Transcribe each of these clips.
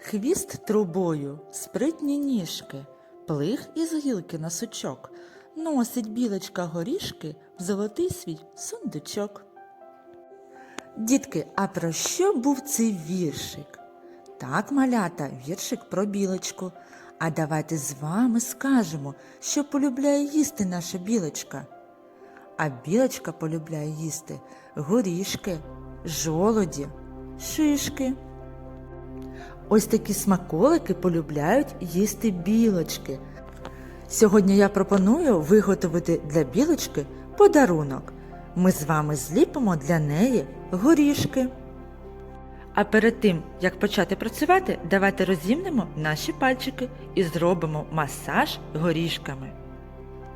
Хвіст трубою, спритні ніжки, плих із гілки на сучок, носить білочка горішки в золотий свій сундучок. Дітки, а про що був цей віршик? Так, малята, віршик про білочку. А давайте з вами скажемо, що полюбляє їсти наша білочка. А білочка полюбляє їсти горішки, жолоді, шишки. Ось такі смаколики полюбляють їсти білочки. Сьогодні я пропоную виготовити для білочки подарунок. Ми з вами зліпимо для неї горішки. А перед тим, як почати працювати, давайте розімнемо наші пальчики і зробимо масаж горішками.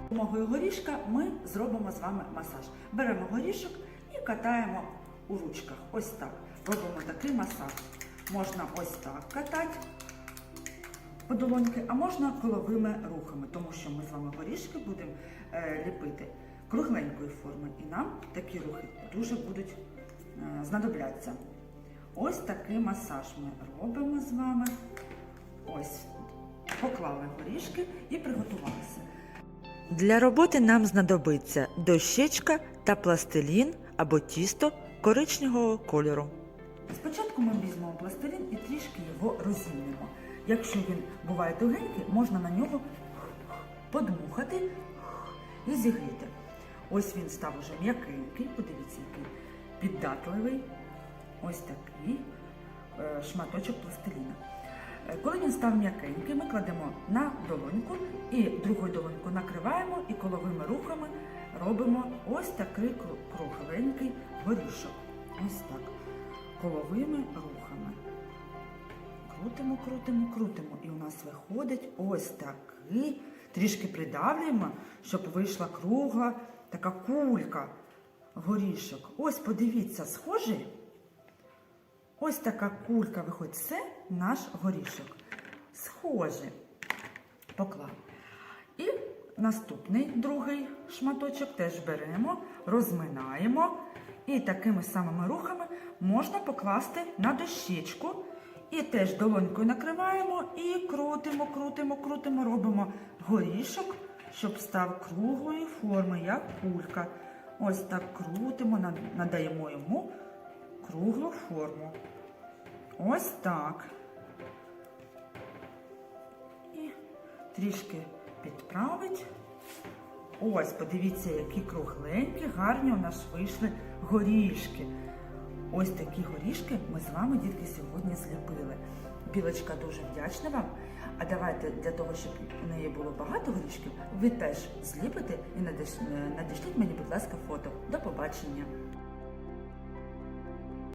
Допомогою горішка ми зробимо з вами масаж. Беремо горішок і катаємо у ручках. Ось так. Робимо такий масаж. Можна ось так катати по долоньки, а можна коловими рухами, тому що ми з вами горішки будемо е, ліпити кругленької форми. І нам такі рухи дуже будуть е, знадобляться. Ось такий масаж ми робимо з вами. Ось, поклали горішки і приготувалися. Для роботи нам знадобиться дощечка та пластилін або тісто коричневого кольору. Спочатку ми візьмемо пластилін і трішки його розімнемо. Якщо він буває тугенький, можна на нього подмухати і зігріти. Ось він став уже м'якенький, подивіться, який піддатливий. Ось такий е, шматочок пластиліна. Е, Коли він став м'якенький, ми кладемо на долоньку і другою долоньку накриваємо і коловими рухами робимо ось такий кру- кругленький горішок. Ось так. Коловими рухами. Крутимо, крутимо, крутимо. І у нас виходить ось такий. Трішки придавлюємо, щоб вийшла кругла така кулька горішок. Ось подивіться, схожий. Ось така кулька виходить. Це наш горішок. Схоже. Поклав. Наступний другий шматочок теж беремо, розминаємо. І такими самими рухами можна покласти на дощечку. І теж долонькою накриваємо і крутимо, крутимо, крутимо, робимо горішок, щоб став круглої форми, як кулька. Ось так крутимо, надаємо йому круглу форму. Ось так. І трішки підправить. Ось, подивіться, які кругленькі, гарні у нас вийшли горішки. Ось такі горішки ми з вами, дітки, сьогодні зліпили. Білочка дуже вдячна вам. А давайте для того, щоб у неї було багато горішків, ви теж зліпите і е, надішліть мені, будь ласка, фото. До побачення!